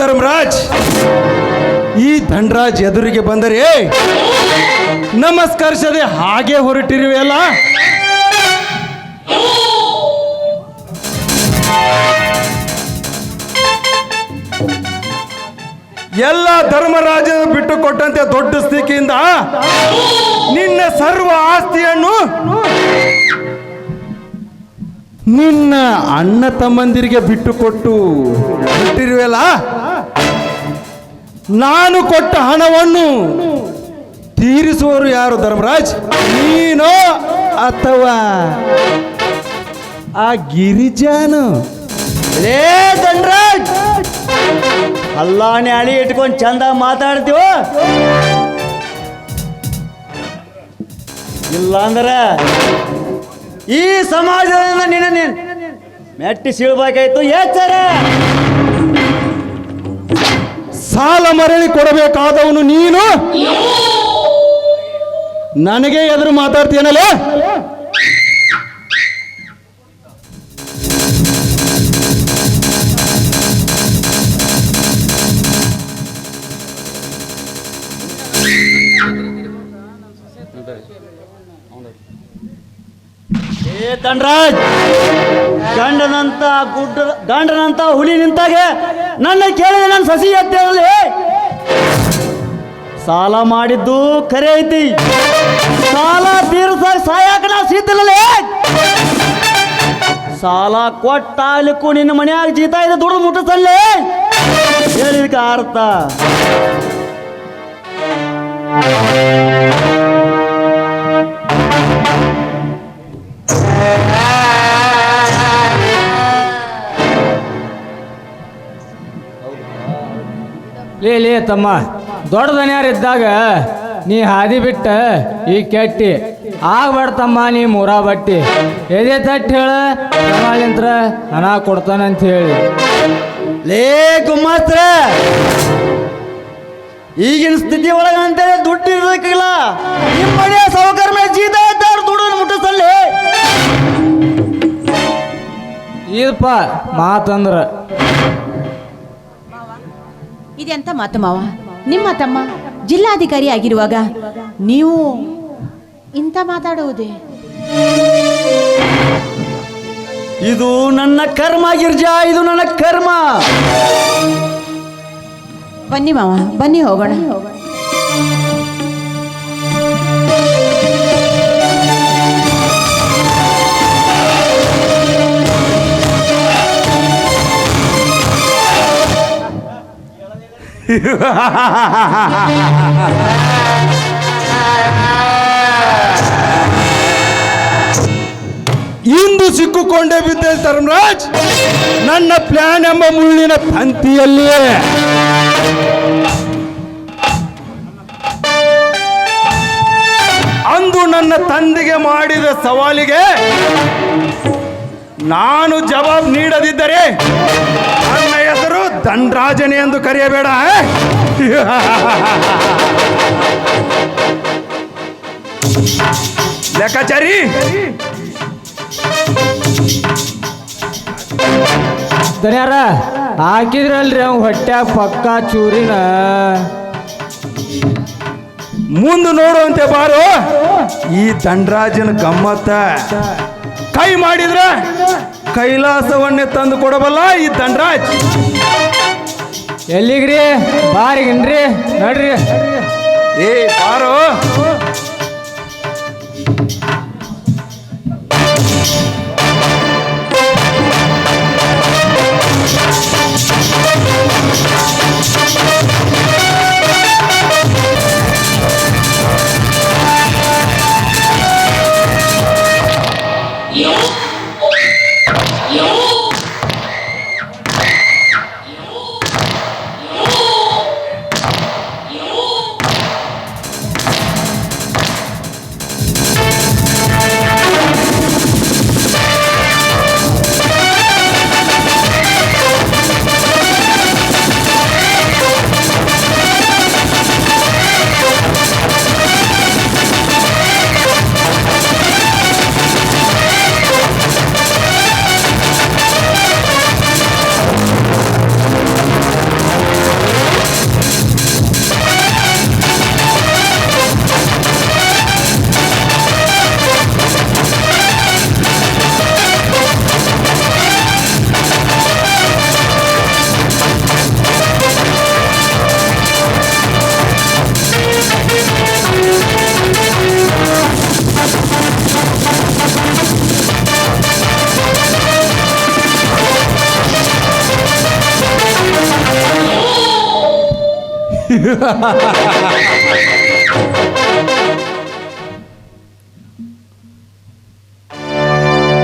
ಧರ್ಮರಾಜ್, ಈ ಧನ್ರಾಜ್ ಎದುರಿಗೆ ಬಂದರೆ, ನಮಸ್ಕರಿಸದೆ ಹಾಗೆ ಹೊರಟಿರುವೆಯಲ್ಲ ಎಲ್ಲ ಧರ್ಮರಾಜ ಬಿಟ್ಟು ಕೊಟ್ಟಂತೆ ದೊಡ್ಡ ಸ್ಥಿತಿಯಿಂದ ನಿನ್ನ ಸರ್ವ ಆಸ್ತಿಯನ್ನು ನಿನ್ನ ಅಣ್ಣ ತಮ್ಮಂದಿರಿಗೆ ಬಿಟ್ಟುಕೊಟ್ಟು ಬಿಟ್ಟಿರುವೆಲ್ಲ ನಾನು ಕೊಟ್ಟ ಹಣವನ್ನು ತೀರಿಸುವವರು ಯಾರು ಧರ್ಮರಾಜ್? ನೀನೋ ಅಥವಾ ಆ ಗಿರಿಜಾನು? ಏ ಧನ್ರಾಜ್! ಅಲ್ಲ ನ್ಯಾಳಿ ಇಟ್ಕೊಂಡು ಚಂದ ಮಾತಾಡ್ತೀವ? ಇಲ್ಲ ಅಂದ್ರೆ ಈ ಸಮಾಜದಿಂದ ನಿನ್ನ ನೀನು ಮೆಟ್ಟಿ ಸೀಳ್ಬೇಕಾಯ್ತು, ಎಚ್ಚರ! ಸಾಲ ಮರಳಿ ಕೊಡಬೇಕಾದವನು ನೀನು? ನನಗೆ ಎದುರು ಮಾತಾಡ್ತೀನಲ್ಲೇ ಏ ಧನ್ರಾಜ್ ಗಂಡನಂತ ಗುಡ್ಡ, ಗಂಡನಂತ ಹುಲಿ ನಿಂತಾಗೆ ನನ್ನ ಕೇಳಿದ ನನ್ನ ಸಸಿ ಎತ್ತೇಳಿ ಸಾಲ ಮಾಡಿದ್ದು ಕರೆ ಐತಿ. ಸಾಲ ತೀರ್ಸ ಸಾಯಕ ನಾ ಸಿದ್ಧಲೇ ಸಾಲ ಕೊಟ್ಟಾಲಿಕ್ಕೂ ನಿನ್ನ ಮನ್ಯಾಗ ಜೀತ ಇದೆ, ದುಡ್ದು ಮುಟ್ಟಿಸಲ್ಲೇ. ಹೇಳಿದಕ್ಕೆ ಅರ್ಥ? ಲೇ ಲೇ ತಮ್ಮ ದೊಡ್ಡ ದನಿಯಾರಿದ್ದಾಗ ನೀ ಹಾದಿ ಬಿಟ್ಟ ಈ ಕೆಟ್ಟಿ. ತಮ್ಮ ನೀ ಮೂರಾ ಬಟ್ಟಿ. ಎದೆ ತಟ್ಟಿ ಹೇಳ ಸಮಾಜಂತ್ರ ಹಣ ಕೊಡ್ತಾನಂತ ಹೇಳಿ. ಲೇ ಗುಮ್ಮಾಸ್ತ್ರ ಈಗಿನ ಸ್ಥಿತಿ ಒಳಗ ಅಂತೇಳಿ ದುಡ್ಡು ಇರ್ಬೇಕಿಲ್ಲ ನಿಮ್ಮ ಮನೆಯ ಸೌಕರ್ಯ ಮೇಲೆ ಜೀತ ಇದ್ದವ್ರು ದುಡ್ಡು ಮುಟ್ಟಿಸಲ್ಲಿ ಇದಪ್ಪ ಮಾತಂದ್ರ. ಇದೆಂತ ಮಾತು ಮಾವ. ನಿಮ್ಮ ತಮ್ಮ ಜಿಲ್ಲಾಧಿಕಾರಿ ಆಗಿರುವಾಗ ನೀವು ಇಂಥ ಮಾತಾಡುವುದೇ? ಇದು ನನ್ನ ಕರ್ಮ ಗಿರ್ಜಾ ಇದು ನನ್ನ ಕರ್ಮ. ಬನ್ನಿ ಮಾವ ಬನ್ನಿ ಹೋಗೋಣ. ಇಂದು ಸಿಕ್ಕುಕೊಂಡೇ ಬಿದ್ದೆ ಧರ್ಮರಾಜ್. ನನ್ನ ಪ್ಲಾನ್ ಎಂಬ ಮುಳ್ಳಿನ ತಂತಿಯಲ್ಲಿಯೇ ಅಂದು ನನ್ನ ತಂದೆಗೆ ಮಾಡಿದ ಸವಾಲಿಗೆ ನಾನು ಜವಾಬ್ ನೀಡದಿದ್ದರೆ ಧನ್ರಾಜನೇ ಎಂದು ಕರೆಯಬೇಡ? ಲೆಕ್ಕಾಚಾರಿ! ದನಿಯಾರ ಹಾಕಿದ್ರಲ್ರಿ ಅವ್ ಹೊಟ್ಟೆ ಪಕ್ಕ ಚೂರಿನ. ಮುಂದೆ ನೋಡುವಂತೆ ಬಾರು ಈ ದಂಡರಾಜನ ಗಮ್ಮತ್ತ. ಕೈ ಮಾಡಿದ್ರೆ ಕೈಲಾಸವನ್ನೇ ತಂದು ಕೊಡಬಲ್ಲ ಈ ದಂಡರಾಜ್ ಎಲ್ಲಿಗ್ರಿ? ಬಾರಿಗನ್ರಿ ನಡ್ರಿ. ಏ ಬಾರೋ.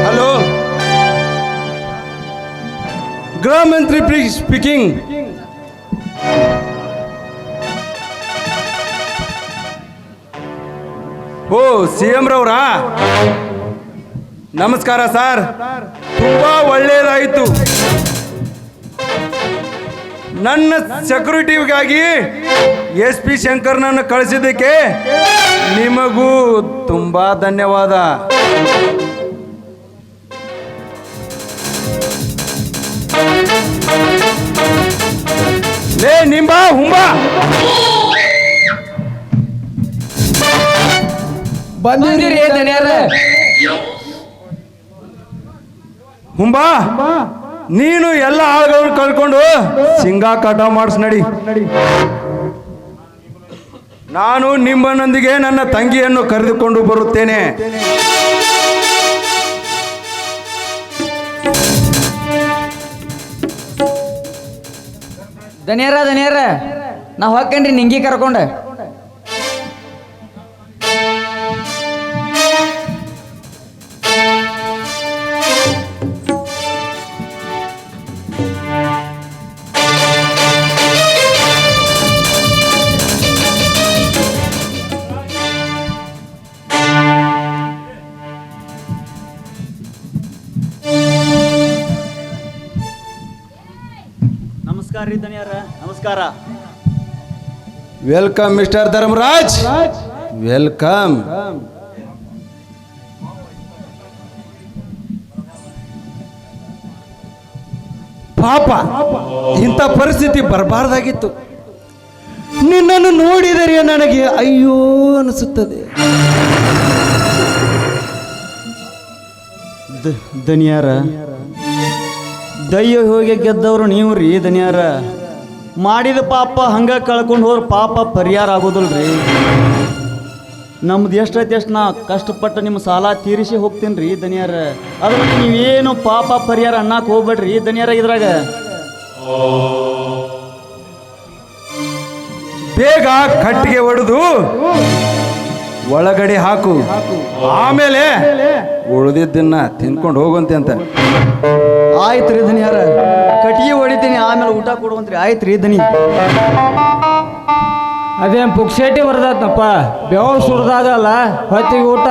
ಹಲೋ ಗೃಹ ಮಂತ್ರಿ ಸ್ಪೀಕಿಂಗ್ ಓ ಸಿ ಎಂ ರವರಾ ನಮಸ್ಕಾರ ಸರ್ ತುಂಬಾ ಒಳ್ಳೆಯದಾಯಿತು ನನ್ನ ಸೆಕ್ಯೂರಿಟಿಗಾಗಿ ಎಸ್ ಪಿ ಶಂಕರ್ನನ್ನು ಕಳಿಸಿದ್ದಕ್ಕೆ ನಿಮಗೂ ತುಂಬಾ ಧನ್ಯವಾದ. ಲೇ ನಿಂಬ ಹುಂಬ. ಬಂದಿರಿ ಹುಂಬಾ ಹುಂಬ. ನೀನು ಎಲ್ಲ ಆಳುಗಳನ್ನು ಕಳ್ಕೊಂಡು ಸಿಂಗಾ ಕಟ ಮಾಡಿಸ್ ನಡಿ. ನಾನು ನಿಮ್ಮನೊಂದಿಗೆ ನನ್ನ ತಂಗಿಯನ್ನು ಕರೆದುಕೊಂಡು ಬರುತ್ತೇನೆ. ದನಿಯರ ದನಿಯರ ನಾ ಹೊಕ್ಕೇನ್ರಿ ನಿಂಗಿ ಕರ್ಕೊಂಡ. ನಮಸ್ಕಾರ. ವೆಲ್ಕಮ್ ಮಿಸ್ಟರ್ ಧರ್ಮರಾಜ್ ವೆಲ್ಕಮ್ ಪಾಪ ಇಂಥ ಪರಿಸ್ಥಿತಿ ಬರಬಾರ್ದಾಗಿತ್ತು. ನಿನ್ನನ್ನು ನೋಡಿದರೆ ನನಗೆ ಅಯ್ಯೋ ಅನಿಸುತ್ತದೆ. ದನಿಯಾರ ದಯ್ಯ ಹೋಗಿ ಗೆದ್ದವರು ನೀವು ರೀ ದನಿಯಾರ ಮಾಡಿದ ಪಾಪ ಹಂಗೆ ಕಳ್ಕೊಂಡು ಹೋದ್ರೆ ಪಾಪ ಪರಿಹಾರ ಆಗೋದಿಲ್ರಿ. ನಮ್ದು ಎಷ್ಟೈತಿ ಎಷ್ಟು ನಾ ಕಷ್ಟಪಟ್ಟು ನಿಮ್ಮ ಸಾಲ ತೀರಿಸಿ ಹೋಗ್ತೀನಿ ರೀ ದನಿಯಾರ. ಅದ್ರ ನೀವೇನು ಪಾಪ ಪರಿಹಾರ ಅನ್ನಕ್ಕೆ ಹೋಗ್ಬೇಡ್ರಿ ದನಿಯಾರ ಇದ್ರಾಗ. ಬೇಗ ಕಟ್ಟಿಗೆ ಹೊಡೆದು ಒಳಗಡೆ ಹಾಕು. ಆಮೇಲೆ ಉಳಿದಿದ್ದನ್ನ ತಿನ್ಕೊಂಡು ಹೋಗಂತೆ ಅಂತ. ಆಯ್ತು ರೀ ದನಿಯಾರ ಕಟ್ಟಿಗೆ ಹೊಡಿತೀನಿ ಆಮೇಲೆ ಊಟ ಕೊಡುವಂತ್ರಿ. ಆಯ್ತು ರೀ ಧನಿ ಅದೇನ್ ಪುಕ್ಸೇಟಿ ಬರ್ದತ್ನಪ್ಪ ಬೆವ ಸುಡ್ದಾಗಲ್ಲ ಹೊತ್ತಿಗೆ ಊಟ.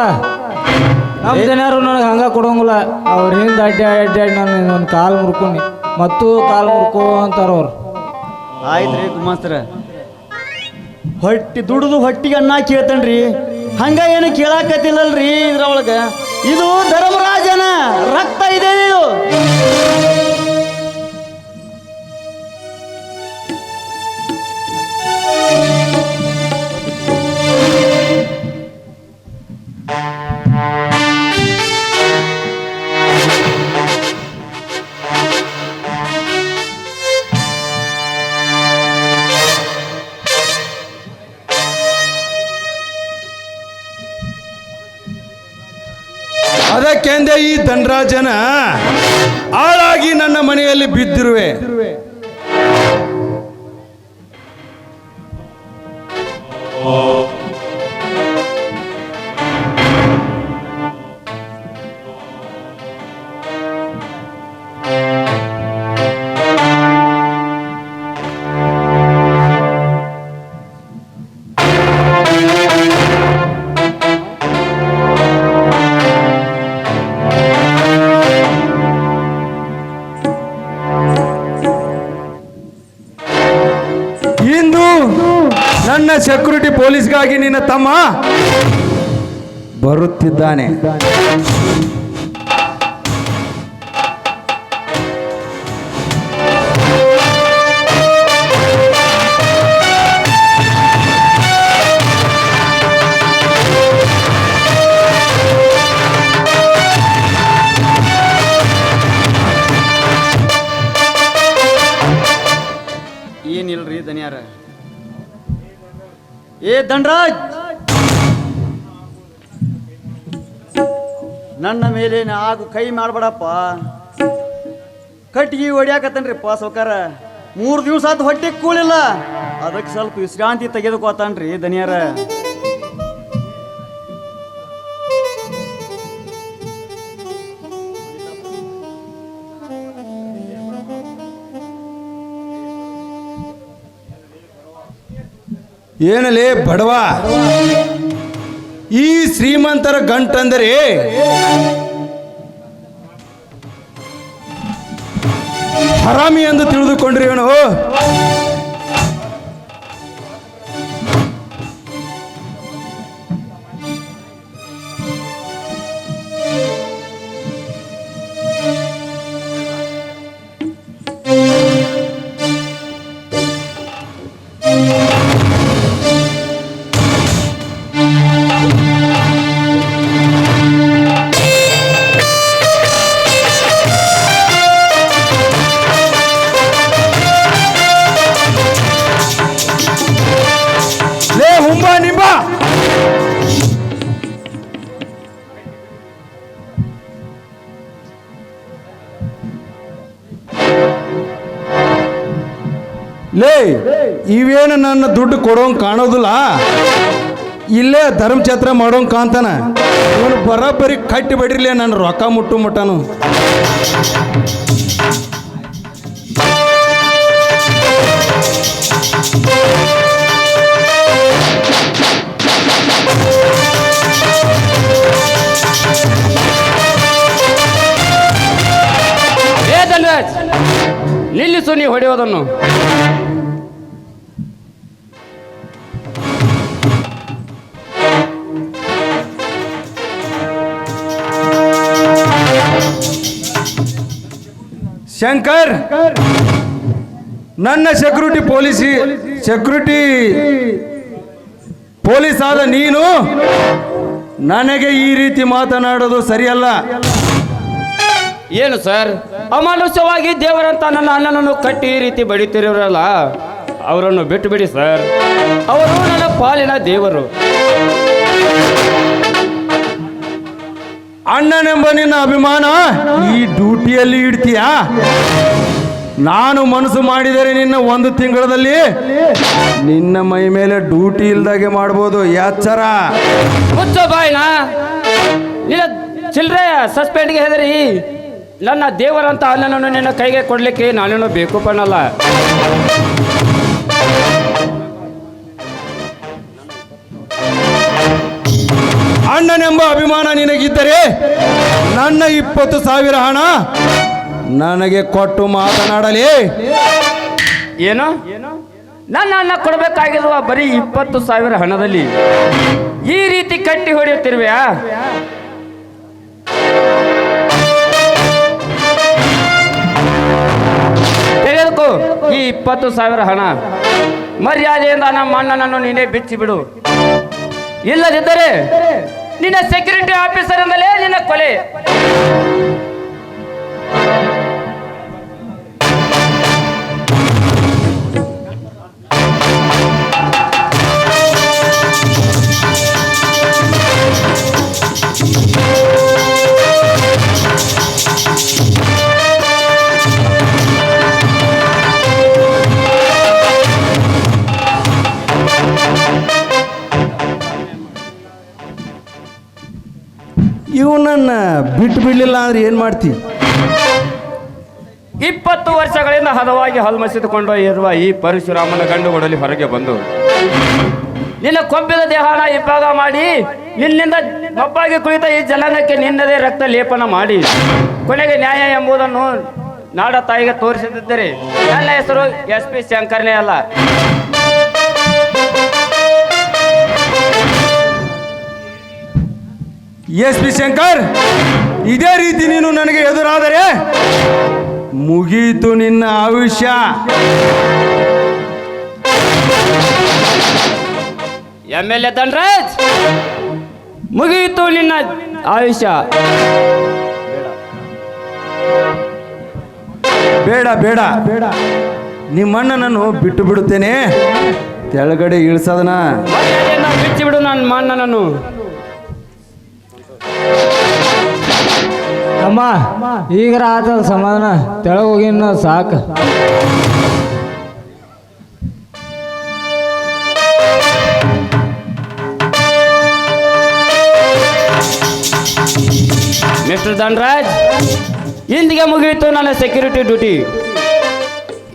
ನಮ್ಮ ಜನರು ನನಗೆ ಹಂಗ ಕೊಡೋಂಗಿಲ್ಲ. ಅವ್ರ ಹಿಂದೆ ಅಡ್ಡಿ ಅಡ್ಡಿ ನಾನು ಒಂದು ಕಾಲು ಮುರ್ಕೊಂಡು. ಮತ್ತೂ ಕಾಲು ಮುರ್ಕೋ ಅಂತಾರ ಅವ್ರು. ಆಯ್ತು ರೀ ಗುಮಾಸ್ತರ. ಹೊಟ್ಟಿ ದುಡಿದು ಹೊಟ್ಟಿಗೆ ಅನ್ನ ಕೇಳ್ತೇನ್ರಿ. ಹಂಗ ಏನು ಕೇಳಾಕತ್ತಿಲ್ಲಲ್ರಿ ಇದ್ರೊಳಗ. ಇದು ಧರ್ಮರಾಜನ ರಕ್ತ ಇದೆ ಇದು. ಅದಕ್ಕೆಂದೇ ಈ ಧನರಾಜನ ಆಳಾಗಿ ನನ್ನ ಮನೆಯಲ್ಲಿ ಬಿದ್ದಿರುವೆ. ಪೊಲೀಸ್ಗಾಗಿ ನಿನ್ನ ತಮ್ಮ ಬರುತ್ತಿದ್ದಾನೆ. ದಂಡರಾಜ್ ನನ್ನ ಮೇಲೆ ಆಗು ಕೈ ಮಾಡಬೇಡಪ್ಪ. ಕಟ್ಟಿಗೆ ಹೊಡ್ಯಾಕತ್ತನ್ರಿ ಪಾ ಸೌಕಾರ ಮೂರು ದಿವಸ ಆತು ಹೊಟ್ಟೆ ಕೂಳಿಲ್ಲ. ಅದಕ್ಕೆ ಸ್ವಲ್ಪ ವಿಶ್ರಾಂತಿ ತೆಗೆದುಕೋತಾನ್ರಿ ದನಿಯಾರ. ಏನಲೇ ಬಡವ? ಈ ಶ್ರೀಮಂತರ ಗಂಟಂದರೆ ಹರಾಮಿ ಎಂದು ತಿಳಿದುಕೊಂಡ್ರಿ ಇವನು ಲೇ, ಇವೇನು ನನ್ನ ದುಡ್ಡು ಕೊಡೋಂಗೆ ಕಾಣೋದಿಲ್ಲ? ಇಲ್ಲೇ ಧರ್ಮಛತ್ರ ಮಾಡೋಂಗೆ ಕಾಣ್ತಾನ. ಇವನು ಬರೋಬ್ಬರಿ ಕಟ್ಟಿ ಬಿಡಿರ್ಲಿ ನನ್ನ ರೊಕ್ಕ ಮುಟ್ಟು ಮುಟ್ಟನು. ನೀ ಹೊಡೆಯೋದನ್ನು. ಶಂಕರ್, ನನ್ನ ಸೆಕ್ಯೂರಿಟಿ ಪೊಲೀಸ್ ಸೆಕ್ಯೂರಿಟಿ ಪೊಲೀಸ್ ಆದ ನೀನು, ನನಗೆ ಈ ರೀತಿ ಮಾತನಾಡೋದು ಸರಿಯಲ್ಲ. ಏನು ಸರ್? ಅಮಾನುಷ್ಯವಾಗಿ ದೇವರಂತ ನನ್ನ ಅಣ್ಣನನ್ನು ಕಟ್ಟಿ ಈ ರೀತಿ ಬಡಿತಿರೋರಲ್ಲ? ಅವರನ್ನು ಬಿಟ್ಟು ಬಿಡಿ ಸರ್. ಅವರು ನನ್ನ ಪಾಲಿನ ದೇವರು. ಅಣ್ಣನೆಂಬ ನಿನ್ನ ಅಭಿಮಾನ ಈ ಡ್ಯೂಟಿಯಲ್ಲಿ ಇಡ್ತೀಯ? ನಾನು ಮನಸ್ಸು ಮಾಡಿದರೆ ನಿನ್ನ ಒಂದು ತಿಂಗಳಲ್ಲಿ ನಿನ್ನ ಮೈ ಮೇಲೆ ಡ್ಯೂಟಿ ಇಲ್ದಾಗೆ ಮಾಡ್ಬೋದು. ಎಚ್ಚರ. ಮುಚ್ಚ ಬಾಯ್ನ. ಚಿಲ್ಲರೆ ಸಸ್ಪೆಂಡ್ಗೆ ಹೆದರಿ. ನನ್ನ ದೇವರಂತ ಅಣ್ಣನನ್ನು ನಿನ್ನ ಕೈಗೆ ಕೊಡಲಿಕ್ಕೆ ನಾನೇನು ಬೇಕು ಪಣಲ್ಲ ಅಣ್ಣನೆಂಬ ಅಭಿಮಾನ ನಿನಗಿದ್ದರೆ ನನ್ನ ಇಪ್ಪತ್ತು ಸಾವಿರ ಹಣ ನನಗೆ ಕೊಟ್ಟು ಮಾತನಾಡಲಿ. ಏನು? ನನ್ನ ಅಣ್ಣ ಕೊಡಬೇಕಾಗಿರುವ ಬರೀ ಇಪ್ಪತ್ತು ಸಾವಿರ ಹಣದಲ್ಲಿ ಈ ರೀತಿ ಕಟ್ಟಿ ಹೊಡೆಯುತ್ತಿರುವೆಯಾ? ತೆಗೆದುಕೋ ಈ ಇಪ್ಪತ್ತು ಸಾವಿರ ಹಣ. ಮರ್ಯಾದೆಯಿಂದ ನಮ್ಮ ಅಣ್ಣನನ್ನು ನೀನೇ ಬಿಚ್ಚಿ ಬಿಡು. ಇಲ್ಲದಿದ್ದರೆ ನಿನ್ನ ಸೆಕ್ಯೂರಿಟಿ ಆಫೀಸರ್ ಅಂದಲೇ ನಿನ್ನ ಕೊಲೆ. ಬಿಟ್ಟು ಬಿಡಲಿಲ್ಲ ಅಂದ್ರೆ ಏನು ಮಾಡ್ತಿ? ಇಪ್ಪತ್ತು ವರ್ಷಗಳಿಂದ ಹದವಾಗಿ ಹಲ್ಮಸಿದುಕೊಂಡು ಇರುವ ಈ ಪರಶುರಾಮನ ಗಂಡು ಒಡಲಿ ಹೊರಗೆ ಬಂದು, ನಿನ್ನ ಕೊಬ್ಬಿದ ದೇಹನ ಇಬ್ಬಾಗ ಮಾಡಿ, ನಿನ್ನಿಂದ ಮಬ್ಬಾಗಿ ಕುಳಿತ ಈ ಜನನಕ್ಕೆ ನಿನ್ನದೇ ರಕ್ತ ಲೇಪನ ಮಾಡಿ, ಕೊನೆಗೆ ನ್ಯಾಯ ಎಂಬುದನ್ನು ನಾಡ ತಾಯಿಗೆ ತೋರಿಸಿದ್ದರೆ ನನ್ನ ಹೆಸರು ಎಸ್ ಪಿ ಶಂಕರ್ನೇ ಅಲ್ಲ. ಎಸ್ ಪಿ ಶಂಕರ್ ಇದೇ ರೀತಿ ನೀನು ನನಗೆ ಎದುರಾದರೆ ಮುಗೀತು ನಿನ್ನ ಆಯುಷ್ಯ. ಎಂ ಎಲ್ ಎ ಧನ್ರಾಜ್ ಮುಗಿಯಿತು ನಿನ್ನ ಆಯುಷ್ಯ. ಬೇಡ ಬೇಡ. ಬೇಡ ನಿಮ್ಮಣ್ಣನನ್ನು ಬಿಟ್ಟು ಬಿಡುತ್ತೇನೆ. ಕೆಳಗಡೆ ಇಳಿಸೋದನ್ನ. ಮರ್ಯಾದೆಯಿಂದ ಬಿಚ್ಚಿ ಬಿಡು ನನ್ನ ಮಣ್ಣನನ್ನು ಅಮ್ಮ ಈಗ ಆತ ಸಮಾಧಾನ, ತೆಳಗ ಹೋಗಿನ ಸಾಕು. ಮಿಸ್ಟರ್ ಧನ್ರಾಜ್ ಇಂದಿಗೆ ಮುಗಿಯಿತು ನನ್ನ ಸೆಕ್ಯೂರಿಟಿ ಡ್ಯೂಟಿ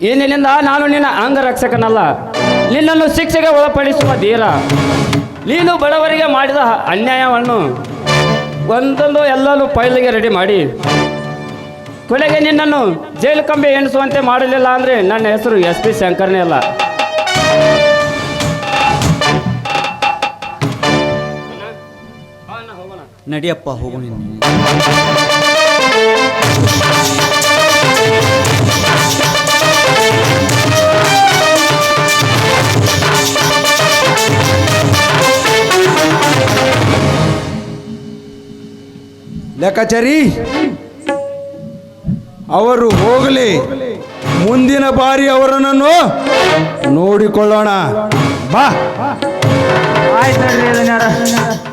ಇಂದಿನಿಂದ ನಾನು ನಿನ್ನ ಅಂಗರಕ್ಷಕನಲ್ಲ. ನಿನ್ನನ್ನು ಶಿಕ್ಷೆಗೆ ಒಳಪಡಿಸುವ ಧೀರ. ನೀನು ಬಡವರಿಗೆ ಮಾಡಿದ ಅನ್ಯಾಯವನ್ನು ಒಂದೊಂದು ಎಲ್ಲನೂ ಫೈಲಿಗೆ ರೆಡಿ ಮಾಡಿ. ಕೊನೆಗೆ ನಿನ್ನನ್ನು ಜೈಲು ಕಂಬಿ ಎಣಿಸುವಂತೆ ಮಾಡಲಿಲ್ಲ ಅಂದರೆ ನನ್ನ ಹೆಸರು ಎಸ್ ಪಿ ಶಂಕರ್ನೇ ಅಲ್ಲ. ನಡಿಯಪ್ಪ ಹೋಗೋಣ ಲೆಕ್ಕಾಚಾರಿ ಅವರು ಹೋಗಲಿ. ಮುಂದಿನ ಬಾರಿ ಅವರನ್ನು ನೋಡಿಕೊಳ್ಳೋಣ. ಬಾ. ಆಯ್ತು